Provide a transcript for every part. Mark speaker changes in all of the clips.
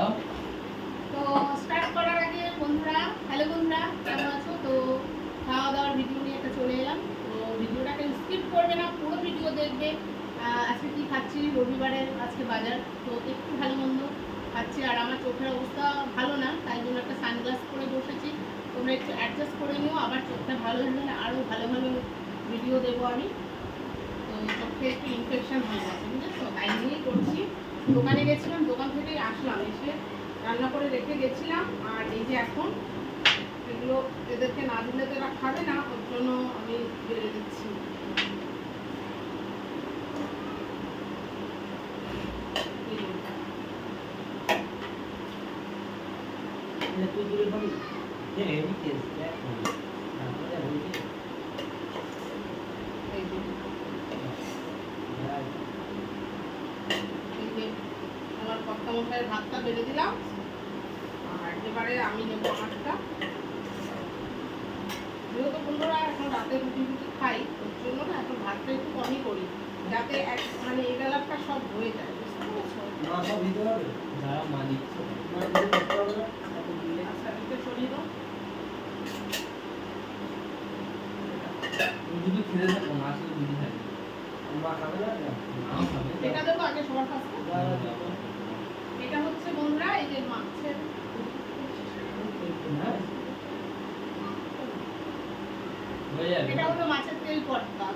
Speaker 1: দাও।
Speaker 2: তো স্টার্ট করার আগে বন্ধুরা হ্যালো বন্ধুরা, কেমন আছো? তো খাওয়া দাওয়ার ভিডিও নিয়ে একটা চলে এলাম। তো ভিডিওটাকে স্কিপ করবে না, পুরো ভিডিও দেখবে। আজকে কি খাচ্ছি? রবিবারের আজকে বাজার। তো একটু ভালো মন্দ খাচ্ছি। আর আমার চোখের অবস্থা ভালো না, তাই জন্য একটা সানগ্লাস পরে বসেছি। তোমরা একটু অ্যাডজাস্ট করে নিও, আবার চোখটা ভালো হলে আরও ভালো ভালো ভিডিও দেবো আমি। তো চোখে একটু ইনফেকশন হয়ে গেছে, বুঝেছ? তাই নিয়েই করছি। দোকানে গেছিলাম, দোকান থেকে আসলাম, এসে রান্না করে রেখে গেছিলাম। আর এই যে এখন এগুলো এদেরকে না দিলে তো এরা খাবে না, ওর জন্য আমি বেড়ে দিচ্ছি।
Speaker 3: তুই দূরে পাবি যে হেভি টেস্ট দেখ তারপরে হইছে
Speaker 2: এই যে, এই যে আমার কর্তা ভাতটা বেড়ে দিলাম। আর এবারে আমি নেব আমারটা যেহেতু বন্ধুরা এখন রাতে রুটি রুটি খাই ওর জন্য না এখন ভাতটা একটু কমই করি। যাতে এক মানে বেলাটা সব হয়ে যায় বুঝতে পেরেছ?
Speaker 3: মা সব দিতে হবে।
Speaker 1: যারা মা দিচ্ছে।
Speaker 3: মা দিতে করতে হবে না? এত দিলে
Speaker 2: আচ্ছা
Speaker 1: থাকো
Speaker 2: এটা দেবো আগে সবার কাছে। এই যে মাছের
Speaker 1: যাবে
Speaker 2: এটা হলো মাছের তেল পটকা।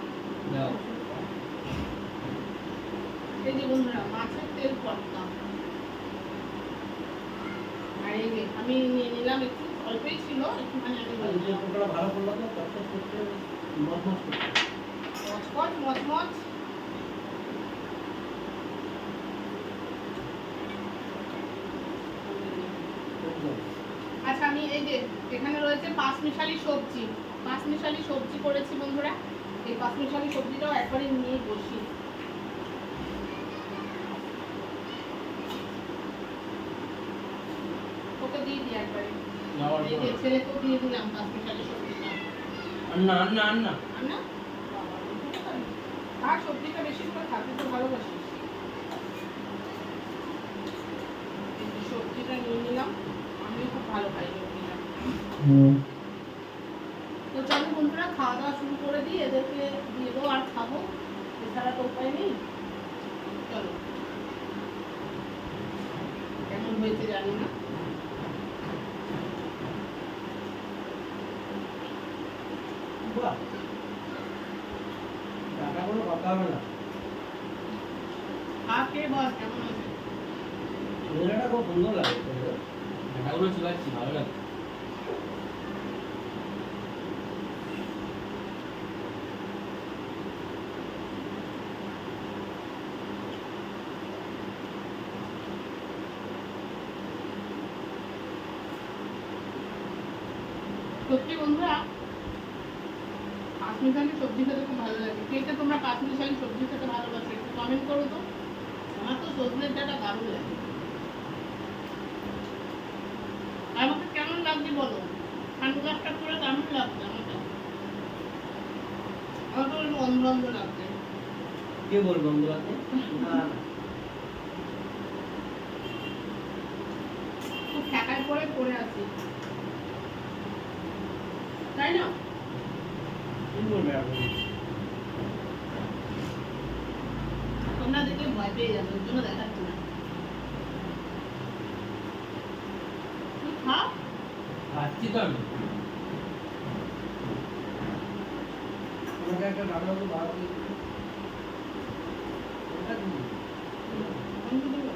Speaker 2: এই যে বন্ধুরা মাছের তেল পটকা। আর এই যে আমি নিয়ে নিলাম একটু অল্পই ছিল একটুখানি আমি
Speaker 3: ভালো করল তো কষ্ট করতে মজমজ করতে
Speaker 2: মচমচ মচমচ আচ্ছা আমি এই যে এখানে রয়েছে পাঁচ মিশালি সবজি। পাঁচ মিশালি সবজি করেছি বন্ধুরা। এই পাঁচ মিশালি সবজিটাও একবারে নিয়ে বসি। ওকে দিয়ে দিই একবারে। দিয়ে দিলাম সবজিটা। না বাবা, বুঝতে পারি। আর সবজিটা বেশি করে খাতে তো ভালোবাসিস। সবজিটা নিয়ে নিলাম আমিও খুব ভালো খাই সবজিটা তো চলো বন্ধুরা খাওয়া দাওয়া শুরু করে দিই এদেরকে দিয়ে দেবো আর খাব। এছাড়া তো উপায় নেই। চলো। কেমন হয়েছে জানি না।
Speaker 3: কথা হবে না।
Speaker 2: কেমন হয়েছে?
Speaker 3: খুব সুন্দর লাগে।
Speaker 1: ভালো লাগে
Speaker 2: সত্যি বন্ধুরা পাঁচমিশালি সবজি খেতে খুব ভালো লাগে। কে কে তোমরা পাঁচমিশালি সবজি খেতে ভালোবাসো একটু কমেন্ট করো তো। আমার তো সজনের ডাটা দারুণ লাগে। আমাকে কেমন লাগছে বলো? সানগ্লাসটা পরে কেমন লাগছে আমাকে। আমার তো অন্ধ অন্ধ লাগছে।
Speaker 3: কে বলব বন্ধুরাতে না
Speaker 2: খুব ঠেকায় পরে পড়ে আছি। তাই না? তোমরা দেখে ভয় পেয়ে যাবে ওর জন্য দেখাচ্ছি না।
Speaker 1: খাচ্ছি তো আমি।
Speaker 3: একটা রান্না তো ভালো করে ওটা কি
Speaker 2: আমি দেবো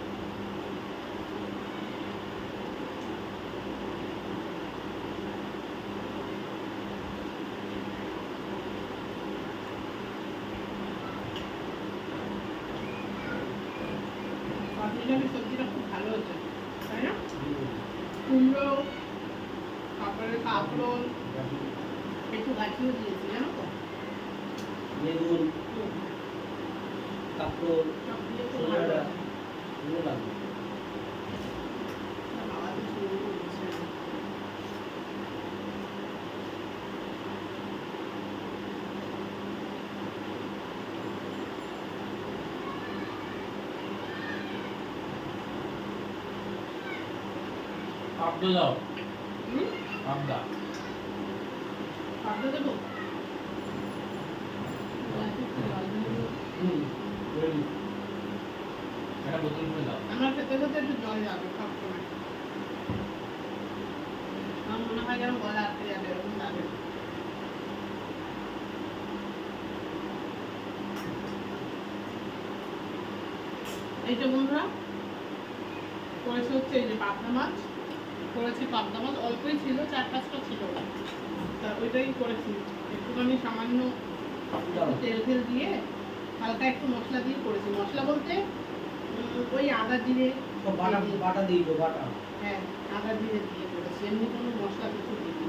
Speaker 2: পাঁচমিশালি সবজিটা খুব ভালো হয়েছে তাই না কুমড়ো তারপরে কাঁকরোল একটু গাছিও দিয়েছি জানো তো
Speaker 3: বেগুন কাপড়
Speaker 2: সব দিয়ে খুব ভালো
Speaker 3: সোনাটা
Speaker 2: হয়েছে।
Speaker 3: ভালো লাগবে
Speaker 2: বাবা তো শুরু করছে।
Speaker 1: পাবদা দাও পাবদা
Speaker 2: পাবদা দেবো
Speaker 1: একটা বোতল করে দাও
Speaker 2: আমার খেতে খেতে একটু জল যাবে সব সময় আমার মনে হয় যেন গলা আটকে যাবে এরকম লাগে এই যে বন্ধুরা করেছে হচ্ছে এই যে পাবদা মাছ করেছি পাবদা মাছ অল্পই ছিল চার পাঁচটা ছিল। তা ওইটাই করেছি। একটুখানি সামান্য তেল ফেল দিয়ে হালকা একটু মশলা দিয়ে করেছি। মশলা বলতে ওই আদা জিরে
Speaker 3: বাটা বাটা দিয়ে দিও বাটা।
Speaker 2: হ্যাঁ আদা জিরে দিয়ে করেছি। এমনি কোনো মশলা কিছু দিইনি।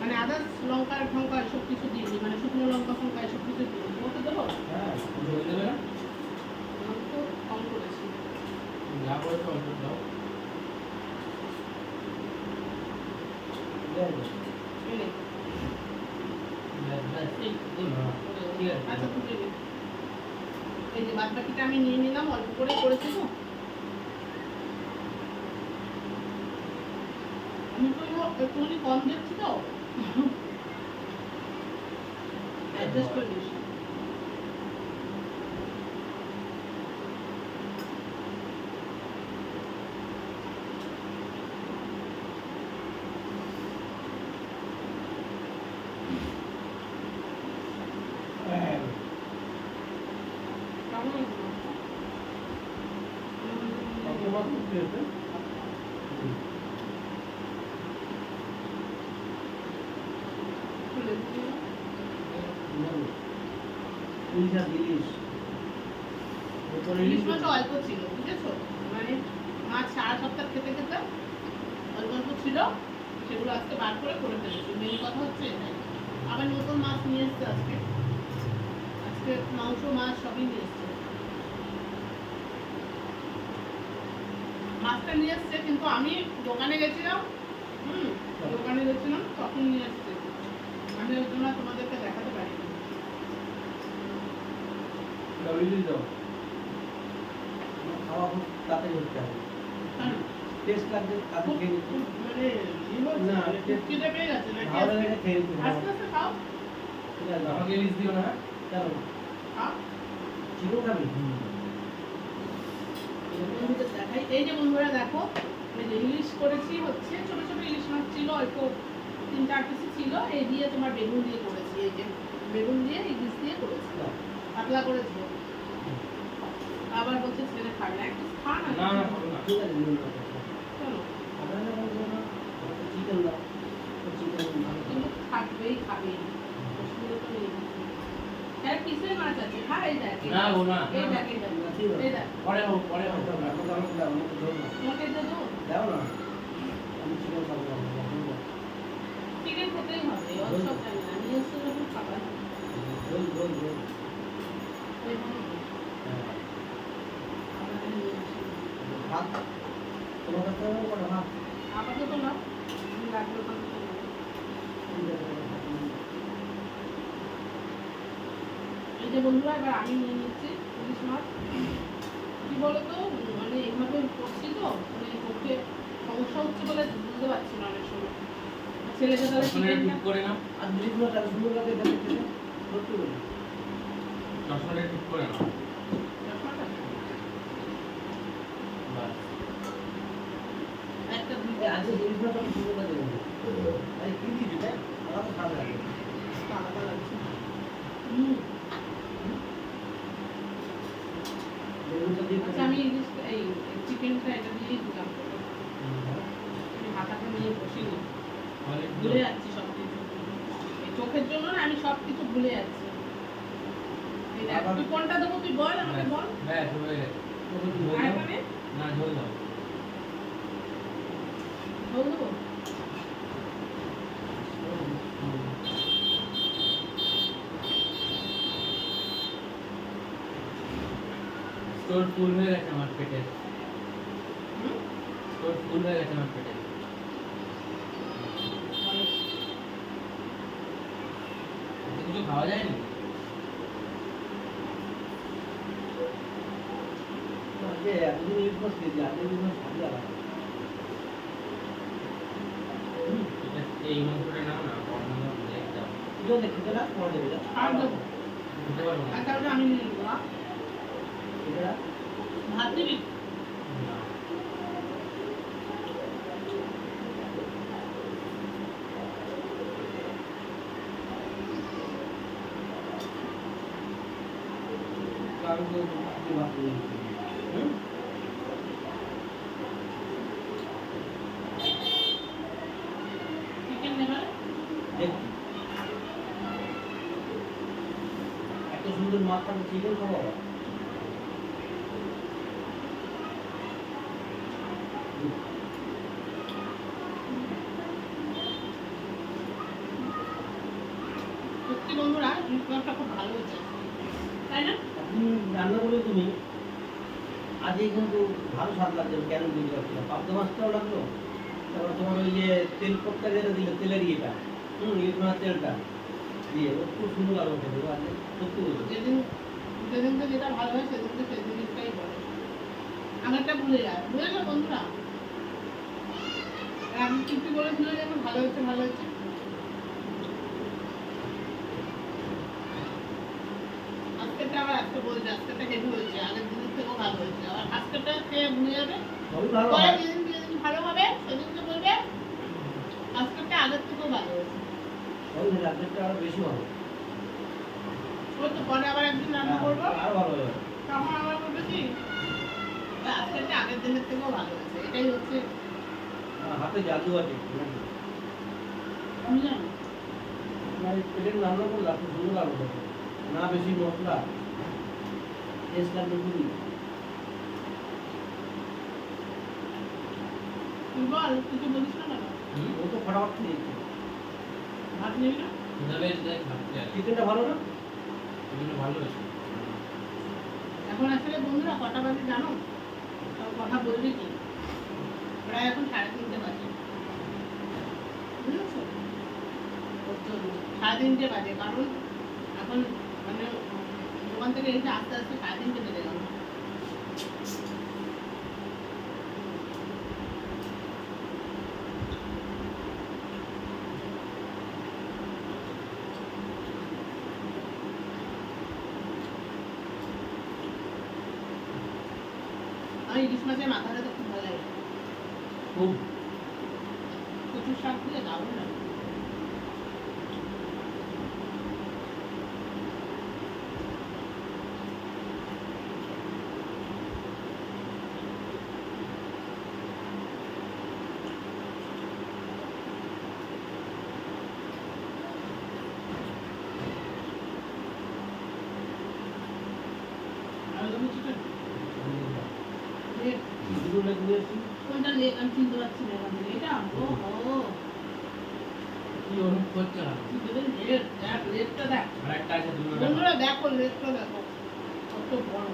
Speaker 2: মানে আদা লঙ্কা টঙ্কা এসব কিছু দিইনি। মানে শুকনো লঙ্কা ফঙ্কা এসব কিছু দিইনি। তোমাকে দেবো?
Speaker 3: হ্যাঁ
Speaker 1: জল দেবে না?
Speaker 2: কম করেছি।
Speaker 1: যা করেছ অল্প দাও
Speaker 3: দেন
Speaker 2: এই নে,
Speaker 1: ব্যাস ব্যাস
Speaker 2: এই,
Speaker 1: এই মা ঠিক আছে
Speaker 2: আচ্ছা আমি নিয়ে নিলাম অল্প করে করেছি তো আমি তো একটুখানি কম দেখছি তো অ্যাডজাস্ট করে নিস
Speaker 3: হ্যাঁ
Speaker 2: কেমন হয়েছে?
Speaker 3: তোমার খুব প্রিয়
Speaker 2: খুলে দিই।
Speaker 3: ইলিশ আর ইলিশ ওপরে
Speaker 2: ইলিশ
Speaker 3: ইলিশ
Speaker 2: মাছ অল্প ছিল বুঝেছ মানে মাছ সারা সপ্তাহ খেতে খেতে অল্প অল্প ছিল সেগুলো আজকে বার করে করে ফেলেছি মেন কথা হচ্ছে এটাই আবার নতুন মাছ নিয়ে এসছে আজকে আজকে মাংস মাছ সবই নিয়ে এসছে মাছটা নিয়ে এসছে কিন্তু আমি দোকানে গেছিলাম হুম দোকানে গেছিলাম তখন নিয়ে এসছে। আমি ওই জন্য তোমাদেরকে দেখাতে
Speaker 1: দাও।
Speaker 3: খাওয়া খুব তাড়াতাড়ি হচ্ছে হবে
Speaker 2: কেন?
Speaker 3: টেস্ট লাগবে তাতে খেয়ে নিতে
Speaker 2: মানে
Speaker 3: না,
Speaker 2: পেয়ে গেছে নাকি
Speaker 3: ভালো লাগে খেয়ে নিতে
Speaker 2: আস্তে আস্তে খাও।
Speaker 3: ঠিক আছে।
Speaker 1: আমাকে ইলিশ দিও না
Speaker 3: কেন?
Speaker 2: খাও।
Speaker 3: চিকেন খাবি?
Speaker 2: এই যে বন্ধুরা দেখো এই যে ইলিশ করেছি হচ্ছে ছোট ছোট ইলিশ মাছ ছিল অল্প তিন চার পিস ছিল এই দিয়ে তোমার বেগুন দিয়ে করেছি এই যে বেগুন দিয়ে ইলিশ দিয়ে করেছি পাতলা করেছি আবার বলছে ছেলে খাবে না একটু খা না চলো থাকবেই খাবেই অসুবিধা তো নেই কিসের মাছ আছে। খা এই
Speaker 1: না গো, না,
Speaker 3: আছে
Speaker 2: এই দেখ
Speaker 1: পরে হোক পরে হোক
Speaker 3: আমাকে আমাকে দাও দাও। না।
Speaker 2: এটা
Speaker 3: আমি চিকেন খাব।
Speaker 2: চিকেন খেতেই হবে অত সব জানি না। নিয়ে এসে যখন খাবার
Speaker 3: হ্যাঁ
Speaker 2: আমরা নিয়ে আসি।
Speaker 3: ভাত? তোমার কাছে ভাত?
Speaker 2: আপাতত না আমি লাগল ওখান থেকে নেব।
Speaker 3: ঠিক আছে
Speaker 2: এই যে বন্ধুরা এবার আমি নিয়ে নিচ্ছি ইলিশ মাছ। কি বলতো মানে এইভাবে করছি তো মানে পক্ষে সমস্যা হচ্ছে বলে বুঝতে পারছি না অনেক সময়। ছেলেকে তাহলে
Speaker 1: ঠিক করে নাও।
Speaker 3: আর যেগুলো তার সুন্দর লাগে দেখতে খেতে। বলি
Speaker 1: রসুনের ঠিক করে বাস
Speaker 2: একটা দুই
Speaker 3: এই আজকে জিনিসগুলো সুন্দর লাগে। কি দিবি দেখ আমার লাগে।
Speaker 2: আলাদা লাগছে। হুম
Speaker 3: বেগুনটা দিয়ে
Speaker 2: আচ্ছা আমি এই চিকেনটা এটা দিয়েই দিলাম। হাতাটা নিয়ে বসিনি। ভুলে যাচ্ছি সব কিছু চোখের জন্য না আমি সব কিছু ভুলে যাচ্ছি। তুই কোনটা দেবো তুই বল আমাকে বল।
Speaker 1: ব্যাস হয়ে গেছে?
Speaker 2: মানে
Speaker 1: না? ঝোল দাও
Speaker 2: ঝোল দেবো
Speaker 1: স্টোর ফুল হয়ে গেছে আমার পেটে
Speaker 2: হুম?
Speaker 1: স্টোর ফুল হয়ে গেছে আমার পেটে কিছু খাওয়া যায়নি? এই মাংসটা নাও না
Speaker 3: পরে দেবে
Speaker 2: আমি ভাত নেবে?
Speaker 3: এত সুন্দর মাছ থাকে চিকেন খাব আবার।
Speaker 2: সত্যি বন্ধুরা জিনিসটা খুব ভালো হয়েছে তাই না?
Speaker 3: তুমি রান্না তুমি আজকে কিন্তু ভালো স্বাদ লাগছে আমি কেন বুঝতে পারছি না। পাবদা মাছটাও লাগল তারপর তোমার ওই যে তেল পটকা যেটা দিলে তেলের ইয়েটা হুম ইলিশ তেলটা দিয়ে ও খুব সুন্দর লাগল খেতে আজকে সত্যি বলছো
Speaker 2: যেদিন যেদিনকে যেটা ভালো হয় সেদিনকে সেই জিনিসটাই বলে। আমারটা ভুলে যায় বুঝেছ বন্ধুরা? আর আমি কিন্তু বলেছিল যে ভালো হচ্ছে ভালো হচ্ছে আজকেরটা আবার আজকে বলছে আজকেরটা হেভি হয়েছে আগের দিনের থেকেও ভালো হয়েছে। আবার আজকেরটা খেয়ে ভুলে যাবে?
Speaker 3: সবই ভালো
Speaker 2: পরে
Speaker 3: হয়
Speaker 2: যেদিন যেদিন ভালো হবে সেদিনকে বলবে আজকেরটা আগের থেকেও ভালো হয়েছে।
Speaker 3: সবই আরও বেশি ভালো।
Speaker 2: ওই তো পরে আবার একদিন রান্না করব।
Speaker 3: আরও ভালো হবে।
Speaker 2: তখন আমার বলবে কি "না, আগের দিনের থেকেও ভালো হয়েছে এটাই হচ্ছে
Speaker 3: হাতে জাদু আছে রান্না করলে সুন্দর না বেশি মশলা টেস্ট লাগবে খুবই
Speaker 2: তুই বল কিছু বলিস না
Speaker 3: ও তো ফটাফট খেয়ে
Speaker 2: ভাত নিবি না?
Speaker 1: না বেশ দেখ
Speaker 3: চিকেনটা ভালো না?
Speaker 1: এগুলো ভালো হয়েছে।
Speaker 2: এখন আসলে বন্ধুরা কটা বাজে জানো? কথা বলবি কি? প্রায় এখন সাড়ে তিনটে বাজে। বুঝেছ? সাড়ে তিনটে বাজে কারণ এখন মানে দোকান থেকে এসে আস্তে আস্তে সাড়ে তিনটে বেজে গেল আমি ইলিশ মাছের মাথাটা তো খুব ভালো লাগে।
Speaker 3: খুব
Speaker 2: প্রচুর শাক দিয়ে দারুণ লাগে আর তুমি চিকেন
Speaker 3: দুটো লেগ নিয়ে এসছি
Speaker 2: চিনতে পারছি না এটা
Speaker 1: না
Speaker 2: কি দেবে দেখ লেগটা দেখ
Speaker 1: আর আছে
Speaker 2: বন্ধুরা দেখো লেটটা দেখো কত বড়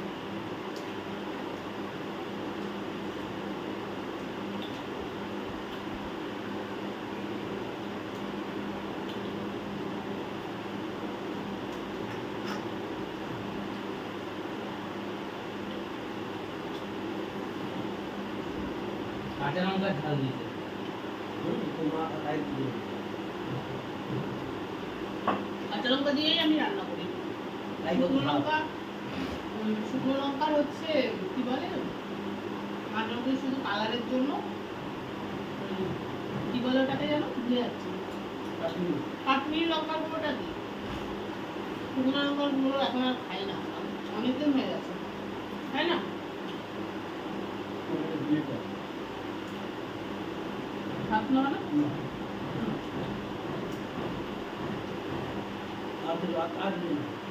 Speaker 1: কাঁচা লঙ্কা ঝাল দিয়েছে
Speaker 3: হুম, তো মা তাই দিয়ে
Speaker 2: কাঁচা লঙ্কা দিয়েই আমি রান্না করি।
Speaker 3: তাই
Speaker 2: শুকনো লঙ্কা শুকনো লঙ্কার হচ্ছে কি বলে? কাঁচা লঙ্কা শুধু কালারের জন্য কি বলে ওটাকে জানো ভুলে যাচ্ছি।
Speaker 3: কাশ্মীর।
Speaker 2: কাশ্মীরি লঙ্কার গুঁড়োটা দিই। শুকনো লঙ্কার গুঁড়ো এখন আর খাই না। অনেকদিন হয়ে গেছে। তাই না?
Speaker 3: বিয়েটা
Speaker 2: খাস না মানে
Speaker 3: আর তো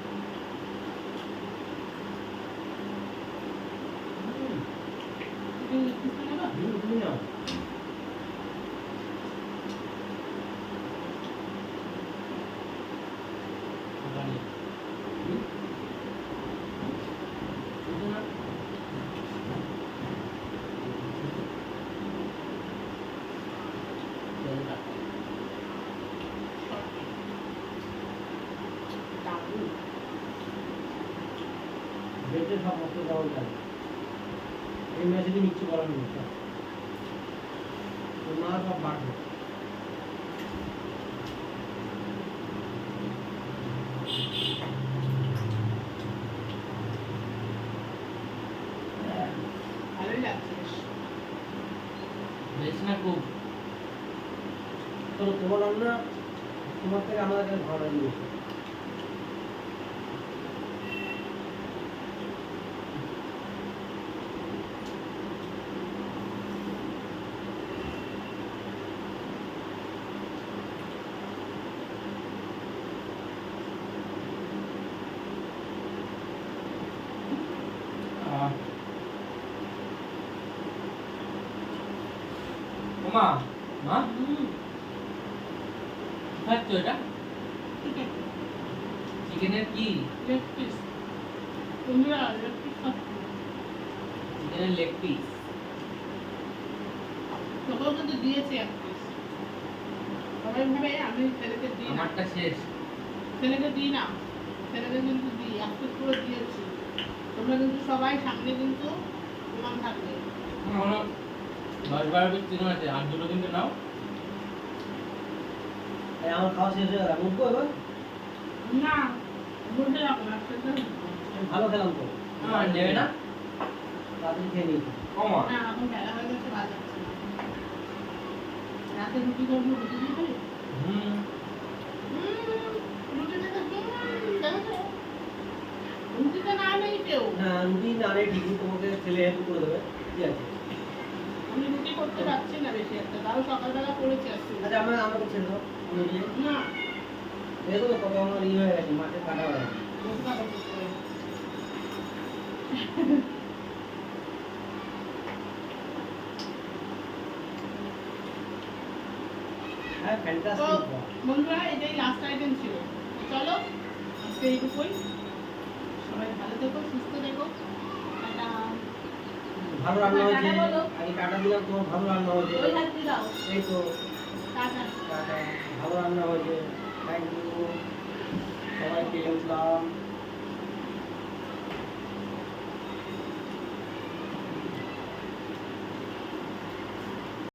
Speaker 3: সব রক্ত দেওয়া এই মেশিনে কিচ্ছু করার নেই সব। সব বাড়বে তোমার তোমার থেকে আমাদের ভালো
Speaker 2: আনিয়েছে
Speaker 1: চিকেনের কি?
Speaker 2: লেগ পিস বন্ধুরা লেগ পিস খাচ্ছি
Speaker 1: চিকেনের লেগ পিস
Speaker 2: তোকেও কিন্তু দিয়েছি এক পিস সবাই ভাবে আমি ছেলেকে দিই
Speaker 1: আমারটা শেষ।
Speaker 2: ছেলেকে দিই না। ছেলেকে কিন্তু দিই। এক পিস করে দিয়েছি। তোমরা কিন্তু সবাই সামনে কিন্তু প্রমাণ থাকবে।
Speaker 1: আমার দশ বারো পিস চিকেন আছে। আর দুটো কিন্তু নাও।
Speaker 3: আমার খাওয়া শেষ হয়ে গেল।
Speaker 2: না।
Speaker 3: ভালো খেলাম তো।
Speaker 1: আমার নেবে না?
Speaker 3: তাড়াতাড়ি খেয়ে নিয়েছি
Speaker 1: কমা
Speaker 2: না এখন বেলা হয়ে গেছে ভালো রাতে রুটি করব রুটি দিয়ে
Speaker 1: হুম।
Speaker 2: হুম, রুটি খেতে হুম, দেখেছ? রুটিতে না নেই কেউ।
Speaker 3: হ্যাঁ রুটি না রে ঠিকই তোমাকে ছেলে হেল্প করে দেবে। ঠিক আছে।
Speaker 2: আমি রুটি করতে পারছি না বেশি একটা তাও সকালবেলা করেছি আজকে।
Speaker 3: আচ্ছা আমরা আমাকে ছেড়ে দাও
Speaker 2: না।
Speaker 3: দেখো কত আমার হয়ে গেছে মাঠে কাটা হয়ে গেছে
Speaker 2: বসে থাকো চুপ করে। তো
Speaker 3: ফ্যান্টাস্টিক
Speaker 2: বন্ধুরা এটাই লাস্ট আইটেম ছিল চলো আজকে এইটুকুই সবাই ভালো থেকো সুস্থ থেকো
Speaker 3: ভালো রান্না হয়েছে। দিলাম তোমার ভালো রান্না হয়েছে এই তো
Speaker 2: টাটা
Speaker 3: ভালো রান্না হয়েছে থ্যাংক ইউ সবাইকে উঠলাম